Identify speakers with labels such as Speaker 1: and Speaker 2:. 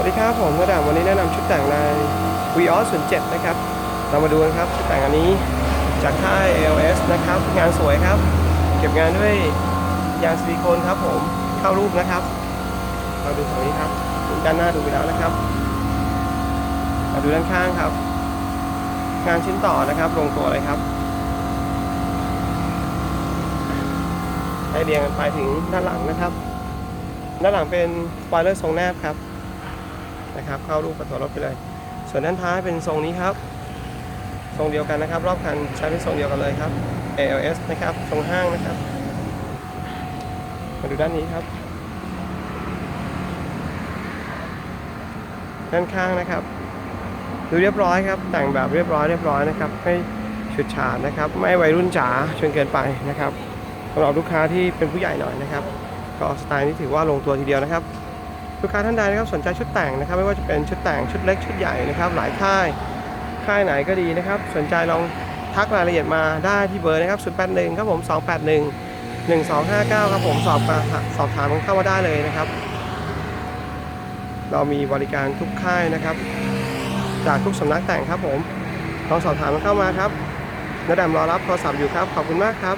Speaker 1: วัสดีครับผมกระดับวันนี้แนะนำชุดแต่งใน v ีออส07นะครับ เรามาดูกันครับชุดแต่งอันนี้จากค่าย ALS นะครับ งานสวยครับ เก็บงานด้วยยางซิลิโคนครับผมเข้ารูปนะครับ เราดูฝั่งนี้ครับด้านหน้าดูไปแล้วนะครับมาดูด้านข้างครับ งานชิ้นต่อนะครับลงตัวเลยครับให้เรียงกันไปถึงด้านหลังนะครับ ด้านหลังเป็นสปอยเลอร์ทรงแนบครับ นะครับ เข้ารูปกับตัวรถไปเลย ส่วนด้านท้ายเป็นทรงนี้ครับ ทรงเดียวกันนะครับ รอบคันใช้เป็นทรงเดียวกันเลยครับ ALS นะครับ ทรงห้างนะครับ มาดูด้านนี้ครับ ด้านข้างนะครับ ดูเรียบร้อยครับ แต่งแบบเรียบร้อยเรียบร้อยนะครับ ไม่ฉุดฉาดนะครับ ไม่วัยรุ่นจ๋าจนเกินไปนะครับสำหรับลูกค้าที่เป็นผู้ใหญ่หน่อยนะครับ ก็สไตล์นี้ถือว่าลงตัวทีเดียวนะครับ ลูกค้าท่านใดนะครับสนใจชุดแต่งนะครับ ไม่ว่าจะเป็นชุดแต่งชุดเล็กชุดใหญ่นะครับ หลายค่ายค่ายไหนก็ดีนะครับ สนใจลองทักรายละเอียดมาได้ที่เบอร์นะครับ 081 ครับผม 281 1259 ครับผมสอบมาสอบถามกันเข้ามาได้เลยนะครับ เรามีบริการทุกค่ายนะครับ จากทุกสำนักแต่งครับผมลองสอบถามกันเข้ามาครับน้าดำรอรับโทรศัพท์อยู่ครับ ขอบคุณมากครับ